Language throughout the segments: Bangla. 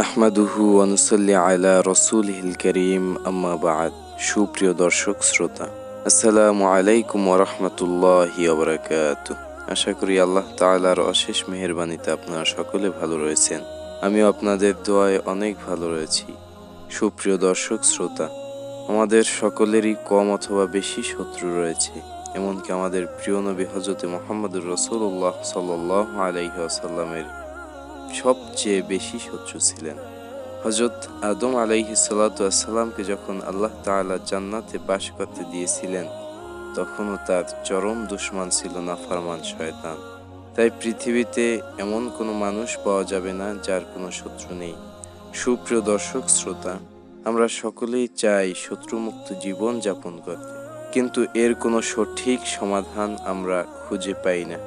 নাহমাদুহু আলা রসুলহিল করিম, আম্মা বাদ। সুপ্রিয় দর্শক, শ্রোতা, আসসালামু আলাইকুম আশা করি আল্লাহ তাআলার অশেষ মেহেরবানিতে আপনারা সকলে ভালো রয়েছেন। আপনাদের দোয়ায় অনেক ভালো রয়েছি। সুপ্রিয় দর্শক, শ্রোতা, আমাদের সকলেরই কম অথবা বেশি শত্রু রয়েছে, এমনকি আমাদের প্রিয় নবী হজরতে মোহাম্মদুর রসুল্লাহ সাল্লাহ আলাইহি আসাল্লামের সবচেয়ে বেশি শত্রু ছিলেন। হজরত আদম আলাইহি সাল্লাতামকে যখন আল্লাহ তাআলা জান্নাতে বাস করতে দিয়েছিলেন, তখনও তার চরম দুশ্মন ছিল নাফরমান শয়তান। তাই পৃথিবীতে এমন কোনো মানুষ পাওয়া যাবে না যার কোনো শত্রু নেই। সুপ্রিয় দর্শক, শ্রোতা, আমরা সকলেই চাই শত্রুমুক্ত জীবন যাপন করতে। কিন্তু এর কোনো সঠিক সমাধান আমরা খুঁজে পাই না।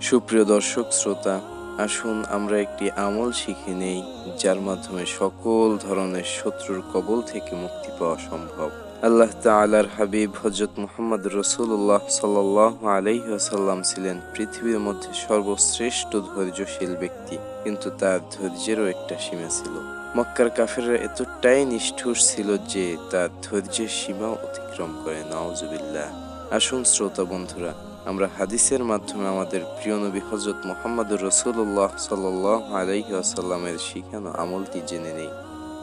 সুপ্রিয় দর্শক, শ্রোতা আসুন, আমরা একটি আমল শিখে নেই, যার মাধ্যমে সকল ধরনের শত্রুর কবল থেকে মুক্তি পাওয়া সম্ভব। আল্লাহ তাআলার হাবিব হজরত মুহাম্মদ রসুল্লাহ সাল্লাহ আলাইসাল্লাম ছিলেন পৃথিবীর মধ্যে সর্বশ্রেষ্ঠ ধৈর্যশীল ব্যক্তি, কিন্তু তার ধৈর্যেরও একটা সীমা ছিল। মক্কার কাফেররা এতটাই নিষ্ঠুর ছিল যে তার ধৈর্যের সীমা অতিক্রম করে নওয়াজুবিল্লাহ আসুন শ্রোতা বন্ধুরা আমরা হাদিসের মাধ্যমে আমাদের প্রিয় নবী হজরত মোহাম্মদুর রসুল্লাহ সাল্লাহ আলাইহি আসাল্লামের শিখানো আমলটি জেনে নেই।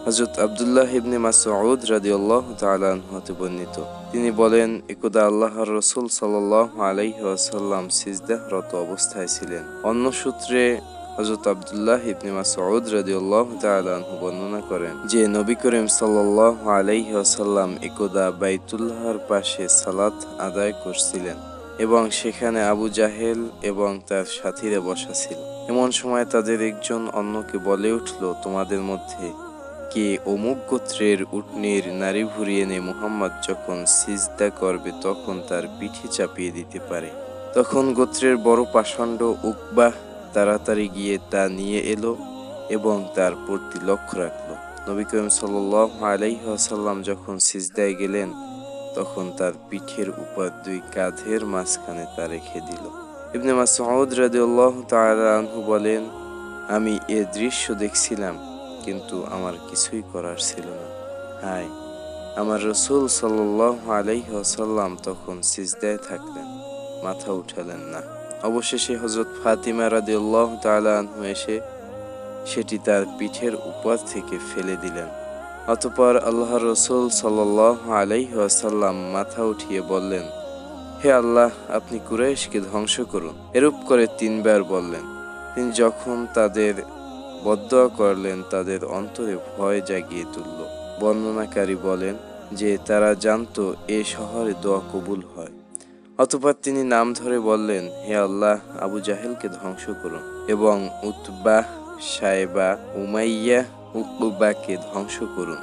হজরত আবদুল্লাহ ইবনে মাসউদ তাআলা আনহু হতে বর্ণিত। তিনি বলেন, একদা আল্লাহর রসুল সাল্লাহ আলাইহি আসাল্লাম সিজদাহরত অবস্থায় ছিলেন। অন্য সূত্রে হজরত আবদুল্লাহ ইবনে মাসউদ রাদিয়াল্লাহু তাআলা বর্ণনা করেন যে, নবী করিম সাল্লাল্লাহু আলাইহি ওয়াসাল্লাম একদা বাইতুল্লাহর পাশে সালাত আদায় করছিলেন। এবং সেখানে আবু জাহেল এবং তার সাথীরা বসা ছিল। এমন সময় তাদের একজন অন্যকে বলে উঠল, তোমাদের মধ্যে কে অমুক গোত্রের উটনির নারী ভুরিয়ে এনে মুহাম্মদ যখন সিজদা করবে তখন তার পিঠে চাপিয়ে দিতে পারে? তখন গোত্রের বড় পাষণ্ড উকবাহ তাড়াতাড়ি গিয়ে তা নিয়ে এলো এবং তার প্রতি লক্ষ্য রাখল। নবী করিম সাল্লাহ আলাইসাল্লাম যখন সিজদায় গেলেন তখন তার পিঠের উপর দুই কাঁধের মাঝখানে তা রেখে দিল। ইবনে মাসউদ রাদিয়াল্লাহু তাআলা আনহু বলেন, আমি এ দৃশ্য দেখছিলাম, কিন্তু আমার কিছুই করার ছিল না। হায়, আমার রসুল সাল্লাহ আলাইহি ওয়াসাল্লাম তখন সিজদায় থাকলেন, মাথা উঠালেন না। অবশেষে হজরত ফাতিমা রাদিউল্লাহ তাআলা আনহু এসে সেটি তার পিঠের উপর থেকে ফেলে দিলেন। অতপর আল্লাহ রসুল সাল্লাহ আলাইহি ওয়াসাল্লাম মাথা উঠিয়ে বললেন, হে আল্লাহ, আপনি কুরাইশকে ধ্বংস করুন। এরূপ করে তিনবার বললেন। তিনি যখন তাদের বদয়া করলেন, তাদের অন্তরে ভয় জাগিয়ে তুলল। বর্ণনাকারী বলেন যে তারা জানতো এ শহরে দোয়া কবুল হয়। অতপর তিনি নাম ধরে বললেন, হে আল্লাহ, আবু জাহেলকে ধ্বংস করুন এবং উতবাহ সাহেবা উমাইয়া উকবাকে ধ্বংস করুন।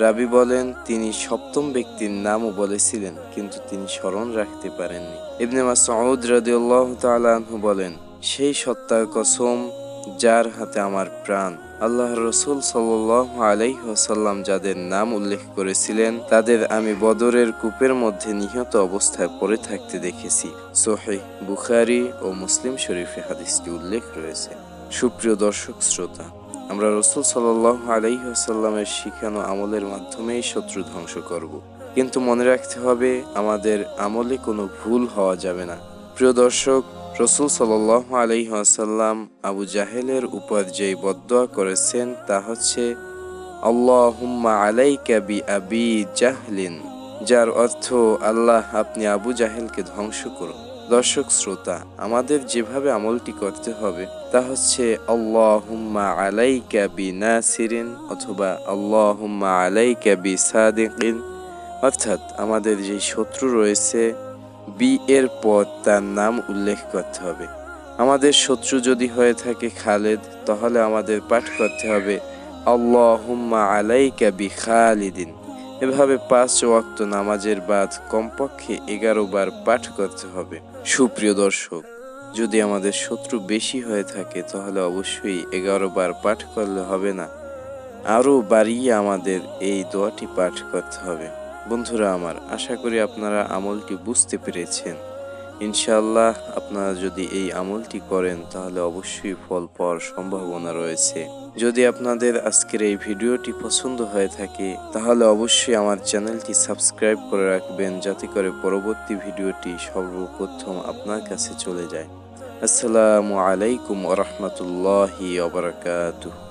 রাবি বলেন, তিনি সপ্তম ব্যক্তির নামও বলেছিলেন, কিন্তু তিনি স্মরণ রাখতে পারেননি। ইবনে মাসউদ রাদিয়াল্লাহু তাআলা আনহু বলেন, সেই সত্তার কসম যার হাতে আমার প্রাণ। আল্লাহ রসুল সাল্লাহ আলাইসাল্লাম যাদের নাম উল্লেখ করেছিলেন, তাদের আমি বদরের কূপের মধ্যে নিহত অবস্থায় পড়ে থাকতে দেখেছি। সোহে বুখারি ও মুসলিম শরীফে হাদিসটি উল্লেখ রয়েছে। সুপ্রিয় দর্শক, শ্রোতা আমরা রসুল সাল্লাহ আলাইসাল্লামের শিখানো আমলের মাধ্যমেই শত্রু ধ্বংস করব। কিন্তু মনে রাখতে হবে, আমাদের আমলে কোনো ভুল হওয়া যাবে না প্রিয় দর্শক, রসুল সাল্লাহ আলহিহাসাল্লাম আবু জাহেলের উপর যেই বদয়া করেছেন, তা হচ্ছে, আল্লাহুম্মা আলাইকা বি আবি জাহলিন যার অর্থ, আল্লাহ, আপনি আবু জাহেলকে ধ্বংস করুন দর্শক শ্রোতা, আমাদের যেভাবে আমলটি করতে হবে, তা হচ্ছে আল্লাহুম্মা আলাইকা বি নাসিরিন অথবা আল্লাহুম্মা আলাইকা বি সাদিকিন অর্থাৎ আমাদের যে শত্রু রয়েছে, বি এর পর তার নাম উল্লেখ করতে হবে। আমাদের শত্রু যদি হয়ে থাকে খালেদ, তাহলে আমাদের পাঠ করতে হবে, আল্লাহুম্মা আলাইকা বি খালিদিন এভাবে পাঁচ ওয়াক্ত নামাজের বাদ কমপক্ষে এগারো বার পাঠ করতে হবে। সুপ্রিয় দর্শক, যদি আমাদের শত্রু বেশি হয়ে থাকে, তাহলে অবশ্যই এগারো বার পাঠ করলে হবে না। আরও বাড়িয়ে আমাদের এই দোয়াটি পাঠ করতে হবে। বন্ধুরা আমার, আশা করি আপনারা আমলটি বুঝতে পেরেছেন। ইনশাআল্লাহ আপনারা যদি এই আমলটি করেন, তাহলে অবশ্যই ফল পাওয়ার সম্ভাবনা রয়েছে। যদি আপনাদের আজকের এই ভিডিওটি পছন্দ হয়ে থাকে, তাহলে অবশ্যই আমার চ্যানেলটি সাবস্ক্রাইব করে রাখবেন, যাতে করে পরবর্তী ভিডিওটি সর্বপ্রথম আপনার কাছে চলে যায়। আসসালামু আলাইকুম ওরহমতুল্লাহি ওবরাকাতুহ